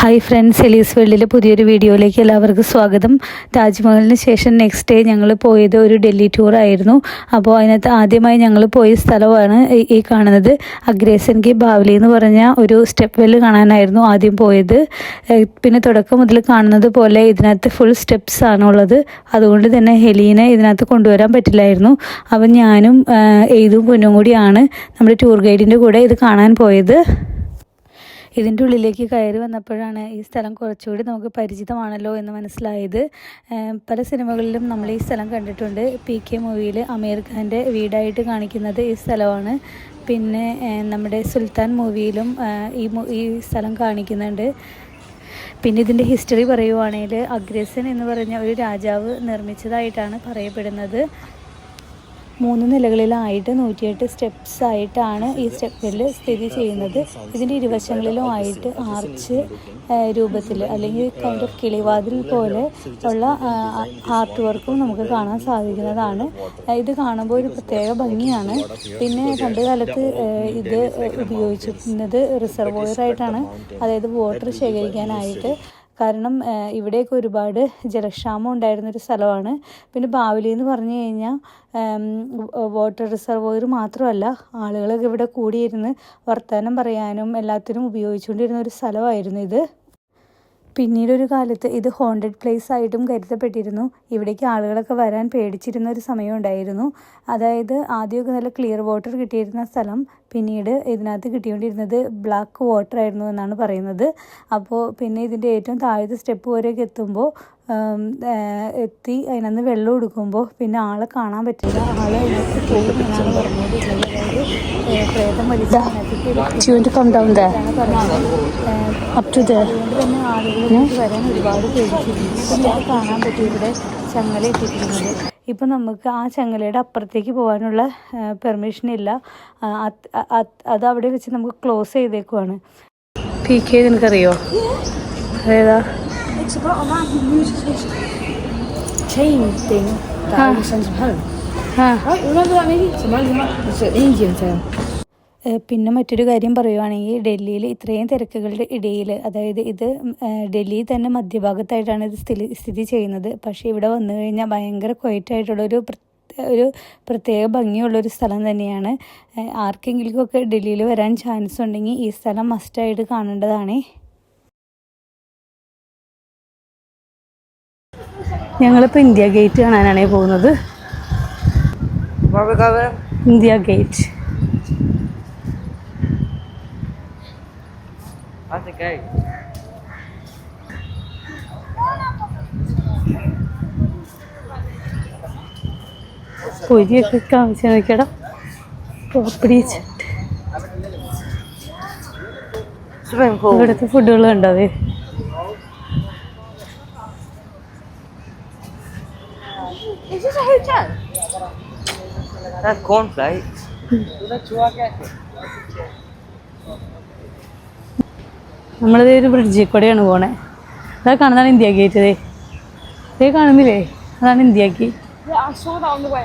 Hi friends Elise വേൾഡിലെ പുതിയൊരു വീഡിയോയിലേക്ക് എല്ലാവർക്കും സ്വാഗതം. താജ്മഹലിന് ശേഷം നെക്സ്റ്റ് ഡേ ഞങ്ങൾ പോയത് ഒരു ഡൽഹി ടൂർ ആയിരുന്നു. അപ്പോൾ അതിനകത്ത് ആദ്യമായി ഞങ്ങൾ പോയ സ്ഥലമാണ് ഈ- കാണുന്നത്. അഗ്രേസൻ കി ബാവലി എന്ന് പറഞ്ഞ ഒരു സ്റ്റെപ്പ് വെല്ല് കാണാനായിരുന്നു ആദ്യം പോയത്. പിന്നെ തുടക്കം മുതൽ കാണുന്നത് പോലെ ഇതിനകത്ത് ഫുൾ സ്റ്റെപ്സ് ആണുള്ളത്. അതുകൊണ്ട് തന്നെ ഹെലീനെ ഇതിനകത്ത് കൊണ്ടുവരാൻ പറ്റില്ലായിരുന്നു. അപ്പം ഞാനും എയ്തും പൊന്നും കൂടിയാണ് നമ്മുടെ ടൂർ ഗൈഡിന്റെ കൂടെ ഇത് കാണാൻ പോയത്. ഇതിന്റെ ഉള്ളിലേക്ക് കയറി വന്നപ്പോഴാണ് ഈ സ്ഥലം കുറച്ചുകൂടി നമുക്ക് പരിചിതമാണല്ലോ എന്ന് മനസ്സിലായത്. പല സിനിമകളിലും നമ്മൾ ഈ സ്ഥലം കണ്ടിട്ടുണ്ട്. പി കെ മൂവിയിൽ അമീർ ഖാന്റെ വീടായിട്ട് കാണിക്കുന്നത് ഈ സ്ഥലമാണ്. പിന്നെ നമ്മുടെ സുൽത്താൻ മൂവിയിലും ഈ ഈ സ്ഥലം കാണിക്കുന്നുണ്ട്. പിന്നെ ഇതിന്റെ ഹിസ്റ്ററി പറയുവാണെങ്കിൽ അഗ്രസൻ എന്ന് പറഞ്ഞ ഒരു രാജാവ് നിർമ്മിച്ചതായിട്ടാണ് പറയപ്പെടുന്നത്. മൂന്ന് നിലകളിലായിട്ട് നൂറ്റിയെട്ട് സ്റ്റെപ്സ് ആയിട്ടാണ് ഈ സ്റ്റെപ്പിൽ സ്ഥിതി ചെയ്യുന്നത്. ഇതിന്റെ ഇരുവശങ്ങളിലും ആയിട്ട് ആർച്ച് രൂപത്തിൽ അല്ലെങ്കിൽ കൈൻഡ് ഓഫ് കിളിവാതിൽ പോലെ ഉള്ള ആർട്ട് വർക്കും നമുക്ക് കാണാൻ സാധിക്കുന്നതാണ്. ഇത് കാണുമ്പോൾ ഒരു പ്രത്യേക ഭംഗിയാണ്. പിന്നെ പണ്ട് കാലത്ത് ഇത് ഉപയോഗിച്ചിരുന്നത് റിസർവോയർ ആയിട്ടാണ്. അതായത് വാട്ടർ ശേഖരിക്കാനായിട്ട്. കാരണം ഇവിടെയൊക്കെ ഒരുപാട് ജലക്ഷാമം ഉണ്ടായിരുന്ന ഒരു സ്ഥലമാണ്. പിന്നെ ബാവലി എന്ന് പറഞ്ഞു കഴിഞ്ഞാൽ വാട്ടർ റിസർവോയർ മാത്രമല്ല ആളുകളൊക്കെ ഇവിടെ കൂടിയിരുന്ന് വർത്തമാനം പറയാനും എല്ലാത്തിനും ഉപയോഗിച്ചുകൊണ്ടിരുന്ന ഒരു സ്ഥലമായിരുന്നു ഇത്. പിന്നീട് ഒരു കാലത്ത് ഇത് ഹോണ്ടഡ് പ്ലേസ് ആയിട്ടും കരുതപ്പെട്ടിരുന്നു. ഇവിടേക്ക് ആളുകളൊക്കെ വരാൻ പേടിച്ചിരുന്ന ഒരു സമയം ഉണ്ടായിരുന്നു. അതായത് ആദ്യമൊക്കെ നല്ല ക്ലിയർ വാട്ടർ കിട്ടിയിരുന്ന സ്ഥലം പിന്നീട് ഇതിനകത്ത് കിട്ടിക്കൊണ്ടിരുന്നത് ബ്ലാക്ക് വാട്ടർ ആയിരുന്നു എന്നാണ് പറയുന്നത്. അപ്പോൾ പിന്നെ ഇതിന്റെ ഏറ്റവും താഴത്തെ സ്റ്റെപ്പ് വരെയൊക്കെ എത്തുമ്പോൾ എത്തി. അതിനകത്ത് വെള്ളം എടുക്കുമ്പോൾ പിന്നെ ആളെ കാണാൻ പറ്റില്ല. ആളെ അതിനകത്ത് പോകും എന്നാണ് പറഞ്ഞത്. അതായത് പ്രേതം വലിച്ച കം ഡൗൺ ആണ് പറഞ്ഞത്. അതുകൊണ്ട് തന്നെ ആളുകൾ വരാൻ ഒരുപാട് പേടിച്ചിരുന്നു കാണാൻ പറ്റും ഇവിടെ ചങ്ങല ഇട്ടിരിക്കുന്നത് ഇപ്പം നമുക്ക് ആ ചങ്ങലയുടെ അപ്പുറത്തേക്ക് പോകാനുള്ള പെർമിഷൻ ഇല്ല. അത് അവിടെ വെച്ച് നമുക്ക് ക്ലോസ് ചെയ്തേക്കുവാണ്. പി കെ നിനക്കറിയോ? അതേതാ It's about a man who loses his chain thing that Huh. really sends him home. Huh. Right? Remember that movie? It's a It's an Indian film. പിന്നെ മറ്റൊരു കാര്യം പറയുവാണെങ്കിൽ ഡൽഹിയിൽ ഇത്രയും തിരക്കുകളുടെ ഇടയിൽ അതായത് ഇത് ഡൽഹിയിൽ ഡൽഹി തന്നെ മധ്യഭാഗത്തായിട്ടാണ് ഇത് സ്ഥിതി സ്ഥിതി ചെയ്യുന്നത് പക്ഷേ ഇവിടെ വന്നു കഴിഞ്ഞാൽ ഭയങ്കര ക്വയറ്റായിട്ടുള്ളൊരു ഒരു പ്രത്യേക ഭംഗിയുള്ളൊരു സ്ഥലം തന്നെയാണ് ആർക്കെങ്കിലും ആർക്കെങ്കിലുമൊക്കെ ഡൽഹിയിൽ വരാൻ ചാൻസ് ഉണ്ടെങ്കിൽ ഈ സ്ഥലം മസ്റ്റായിട്ട് കാണേണ്ടതാണേ ഞങ്ങളിപ്പോൾ ഇന്ത്യ ഗേറ്റ് കാണാനാണ് പോകുന്നത്. India gate. പൊരിയൊക്കെ കാണിച്ചു നോക്കിയടാ pool. ഇവിടുത്തെ ഫുഡുകൾ ഉണ്ടാവേ Is this a hotel? That's cornflakes. നമ്മളിത് ഒരു ബ്രിഡ്ജിൽ കൂടെയാണ് പോണേ അതാ കാണുന്നതാണ് ഇന്ത്യ ഗേറ്റ് ദേ ഇതേ കാണുന്നില്ലേ അതാണ് ഇന്ത്യ ഗേറ്റ് I way.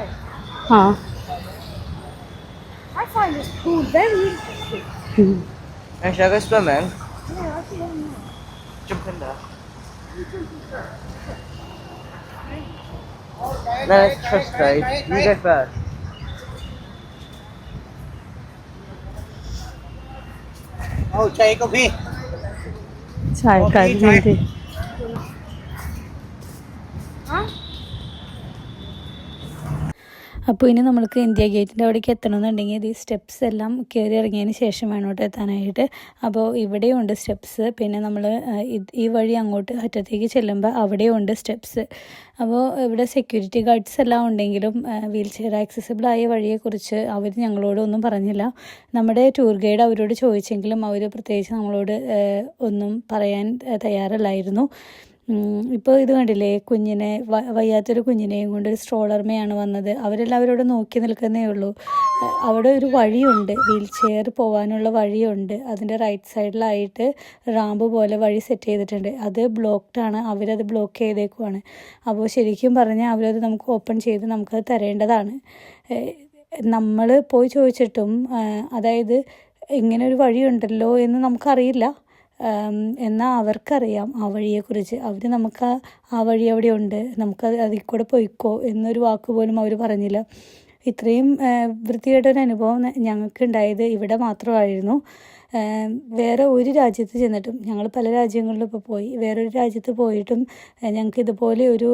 ആ I find this pool very interesting. Hey, should I go swimming? Yeah, I think Jump in there. No, it's trust grade. You go first. Oh, chai coffee. Chai, coffee, chai. അപ്പോൾ ഇനി നമ്മൾക്ക് India ഗേറ്റിന്റെ അവിടേക്ക് എത്തണമെന്നുണ്ടെങ്കിൽ ഈ steps എല്ലാം കയറി ഇറങ്ങിയതിന് ശേഷം വേണം കേട്ടോ എത്താനായിട്ട്. അപ്പോൾ ഇവിടെയുണ്ട് സ്റ്റെപ്സ് പിന്നെ നമ്മൾ ഈ വഴി അങ്ങോട്ട് അറ്റത്തേക്ക് ചെല്ലുമ്പോൾ അവിടെയുണ്ട് സ്റ്റെപ്സ് അപ്പോൾ ഇവിടെ സെക്യൂരിറ്റി ഗാർഡ്സ് എല്ലാം ഉണ്ടെങ്കിലും വീൽ ചെയർ ആക്സസിബിൾ ആയ വഴിയെക്കുറിച്ച് അവർ ഞങ്ങളോടൊന്നും പറഞ്ഞില്ല. നമ്മുടെ ടൂർ ഗൈഡ് അവരോട് ചോദിച്ചെങ്കിലും അവർ പ്രത്യേകിച്ച് നമ്മളോട് ഒന്നും പറയാൻ തയ്യാറല്ലായിരുന്നു. ഇപ്പോൾ ഇത് കണ്ടില്ലേ കുഞ്ഞിനെ വയ്യാത്തൊരു കുഞ്ഞിനെയും കൊണ്ട് ഒരു സ്ട്രോളർമയാണ് വന്നത്. അവരെല്ലാവരോട് നോക്കി നിൽക്കുന്നേ ഉള്ളൂ. അവിടെ ഒരു വഴിയുണ്ട്. വീൽ ചെയർ പോകാനുള്ള വഴിയുണ്ട്. അതിന്റെ റൈറ്റ് സൈഡിലായിട്ട് റാമ്പ് പോലെ വഴി സെറ്റ് ചെയ്തിട്ടുണ്ട്. അത് ബ്ലോക്ക്ഡ് ആണ്. അവരത് ബ്ലോക്ക് ചെയ്തേക്കുവാണ്. അപ്പോൾ ശരിക്കും പറഞ്ഞാൽ അവരത് നമുക്ക് ഓപ്പൺ ചെയ്ത് നമുക്കത് തരേണ്ടതാണ്. നമ്മൾ പോയി ചോദിച്ചിട്ടും അതായത് ഇങ്ങനെ ഒരു വഴിയുണ്ടല്ലോ എന്ന് നമുക്കറിയില്ല. എന്നാൽ അവർക്കറിയാം ആ വഴിയെക്കുറിച്ച്. അവർ നമുക്ക് ആ- വഴി അവിടെ ഉണ്ട്. നമുക്ക് അത് അതിൽ കൂടെ പോയിക്കോ എന്നൊരു വാക്ക് പോലും അവർ പറഞ്ഞില്ല. ഇത്രയും വൃത്തികെട്ടൊരു അനുഭവം ന- ഞങ്ങൾക്ക് ഉണ്ടായത് ഇവിടെ മാത്രമായിരുന്നു. വേറെ ഒരു രാജ്യത്ത് ചെന്നിട്ടും ഞങ്ങൾ പല രാജ്യങ്ങളിലും ഇപ്പോൾ പോയി വേറൊരു രാജ്യത്ത് പോയിട്ടും ഞങ്ങൾക്ക് ഇതുപോലെ ഒരു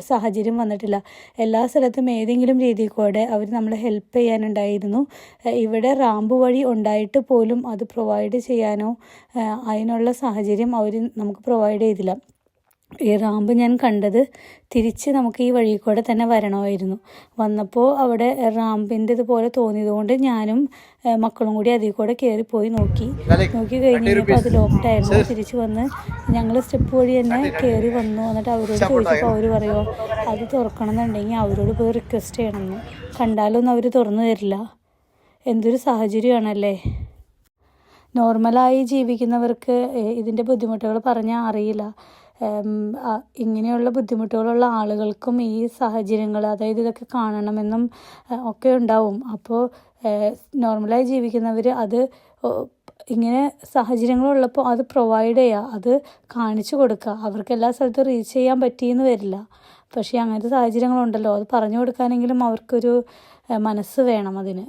സാഹചര്യം വന്നിട്ടില്ല. എല്ലാ സ്ഥലത്തും ഏതെങ്കിലും രീതിയിൽ കൂടെ അവർ നമ്മളെ ഹെൽപ്പ് ചെയ്യാനുണ്ടായിരുന്നു. ഇവിടെ റാമ്പ് വഴി ഉണ്ടായിട്ട് പോലും അത് പ്രൊവൈഡ് ചെയ്യാനോ അതിനുള്ള സാഹചര്യം അവർ നമുക്ക് പ്രൊവൈഡ് ചെയ്തില്ല. ഈ റാമ്പ് ഞാൻ കണ്ടത് തിരിച്ച് നമുക്ക് ഈ വഴി കൂടെ തന്നെ വരണമായിരുന്നു. വന്നപ്പോൾ അവിടെ റാമ്പിന്റെ ഇതുപോലെ തോന്നിയതുകൊണ്ട് ഞാനും മക്കളും കൂടി അതിൽ കൂടെ കയറി പോയി നോക്കി. നോക്കി കഴിഞ്ഞ് കഴിഞ്ഞപ്പോൾ അത് ലോക്ക്ഡ് ആയിരുന്നു. തിരിച്ച് വന്ന് ഞങ്ങൾ സ്റ്റെപ്പ് വഴി തന്നെ കയറി വന്നു എന്നിട്ട് അവരോട് ചോദിച്ചപ്പോൾ അവർ പറയുമോ അത് തുറക്കണം എന്നുണ്ടെങ്കിൽ അവരോട് പോയി റിക്വസ്റ്റ് ചെയ്യണമെന്ന്. കണ്ടാലൊന്നും അവർ തുറന്നു തരില്ല. എന്തൊരു സാഹചര്യമാണല്ലേ? നോർമലായി ജീവിക്കുന്നവർക്ക് ഇതിന്റെ ബുദ്ധിമുട്ടുകൾ പറഞ്ഞാൽ അറിയില്ല. ഇങ്ങനെയുള്ള ബുദ്ധിമുട്ടുകളുള്ള ആളുകൾക്കും ഈ സാഹചര്യങ്ങൾ അതായത് ഇതൊക്കെ കാണണമെന്നും ഒക്കെ ഉണ്ടാവും. അപ്പോൾ നോർമലായി ജീവിക്കുന്നവർ അത് ഇങ്ങനെ സാഹചര്യങ്ങളുള്ളപ്പോൾ അത് പ്രൊവൈഡ് ചെയ്യുക അത് കാണിച്ചു കൊടുക്കുക അവർക്ക് എല്ലാ സ്ഥലത്തും റീച്ച് ചെയ്യാൻ പറ്റിയെന്ന് വരില്ല. പക്ഷേ അങ്ങനത്തെ സാഹചര്യങ്ങളുണ്ടല്ലോ അത് പറഞ്ഞു കൊടുക്കാനെങ്കിലും അവർക്കൊരു മനസ്സ് വേണം അതിന്.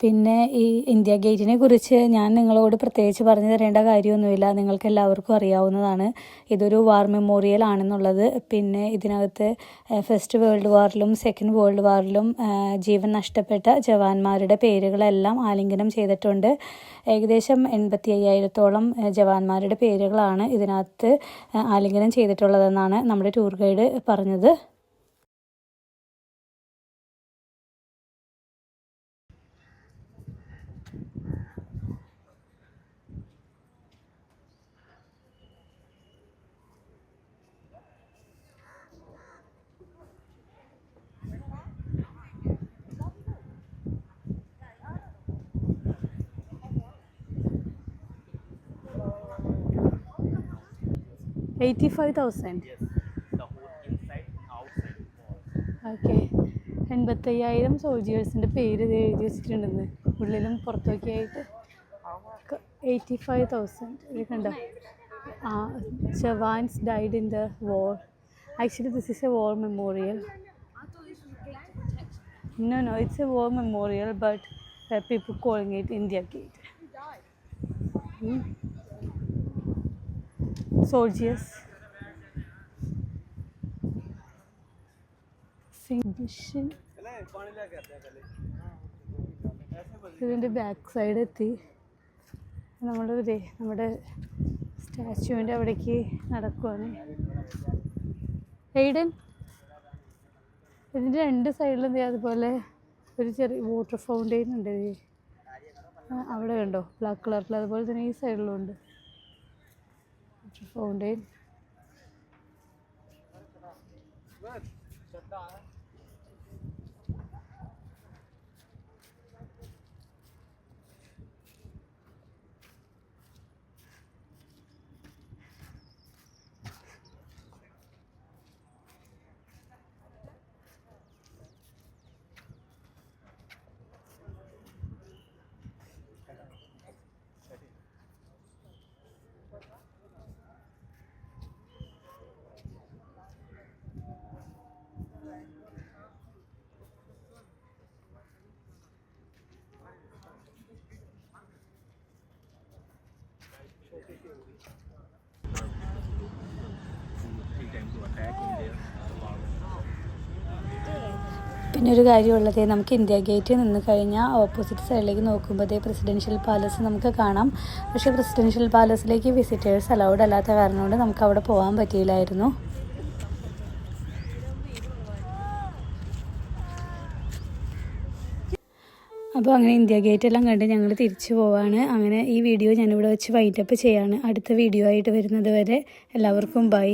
പിന്നെ ഈ ഇന്ത്യ ഗേറ്റിനെ കുറിച്ച് ഞാൻ നിങ്ങളോട് പ്രത്യേകിച്ച് പറഞ്ഞു തരേണ്ട കാര്യമൊന്നുമില്ല. നിങ്ങൾക്ക് എല്ലാവർക്കും അറിയാവുന്നതാണ്. ഇതൊരു വാർ മെമ്മോറിയൽ ആണെന്നുള്ളത്. പിന്നെ ഇതിനകത്ത് ഫസ്റ്റ് വേൾഡ് വാറിലും സെക്കൻഡ് വേൾഡ് വാറിലും ജീവൻ നഷ്ടപ്പെട്ട ജവാന്മാരുടെ പേരുകളെല്ലാം ആലിംഗനം ചെയ്തിട്ടുണ്ട്. ഏകദേശം എൺപത്തി അയ്യായിരത്തോളം ജവാന്മാരുടെ പേരുകളാണ് ഇതിനകത്ത് ആലിംഗനം ചെയ്തിട്ടുള്ളതെന്നാണ് നമ്മുടെ ടൂർ ഗൈഡ് പറഞ്ഞത്. Eighty five thousand. ഓക്കെ. എൺപത്തയ്യായിരം സോൾജിയേഴ്സിന്റെ പേര് ഇത് എഴുതി വെച്ചിട്ടുണ്ടെന്ന്. ഉള്ളിലും പുറത്തൊക്കെ ആയിട്ട്. Eighty five thousand. ഇത് കണ്ടോ? ആ jawans died in the war actually this is a war memorial No, no, it's a war memorial, but uh, people calling it India Gate. Hmm? Soldiers. Exhibition. ഇതിന്റെ ബാക്ക് സൈഡ് എത്തി. നമ്മളൊരു നമ്മുടെ സ്റ്റാച്ചുവിന്റെ അവിടേക്ക് നടക്കുവാണ്. Aiden ഇതിന്റെ രണ്ട് സൈഡിലും അതുപോലെ ഒരു ചെറിയ വാട്ടർ ഫൗണ്ടെയിൻ ഉണ്ട് അവിടെ കണ്ടോ? ബ്ലാക്ക് കളറിൽ അതുപോലെ തന്നെ ഈ സൈഡിലും ഉണ്ട്. വാട്ടർ ഫൗണ്ടെയിൻ പിന്നെ ഒരു കാര്യമുള്ളത് നമുക്ക് ഇന്ത്യ ഗേറ്റ് നിന്ന് കഴിഞ്ഞാൽ ഓപ്പോസിറ്റ് സൈഡിലേക്ക് നോക്കുമ്പോഴത്തേ പ്രസിഡൻഷ്യൽ പാലസ് നമുക്ക് കാണാം. പക്ഷേ പ്രസിഡൻഷ്യൽ പാലസിലേക്ക് വിസിറ്റേഴ്സ് അലൗഡ് അല്ലാത്ത കാരണം കൊണ്ട് നമുക്ക് അവിടെ പോകാൻ പറ്റിയില്ലായിരുന്നു. അപ്പോൾ അങ്ങനെ ഇന്ത്യ ഗേറ്റ് എല്ലാം കണ്ട് ഞങ്ങൾ തിരിച്ചു പോവാണ്. അങ്ങനെ ഈ വീഡിയോ ഞാനിവിടെ വെച്ച് വൈൻഡപ്പ് ചെയ്യാണ്. അടുത്ത വീഡിയോ ആയിട്ട് വരുന്നത് വരെ എല്ലാവർക്കും ബൈ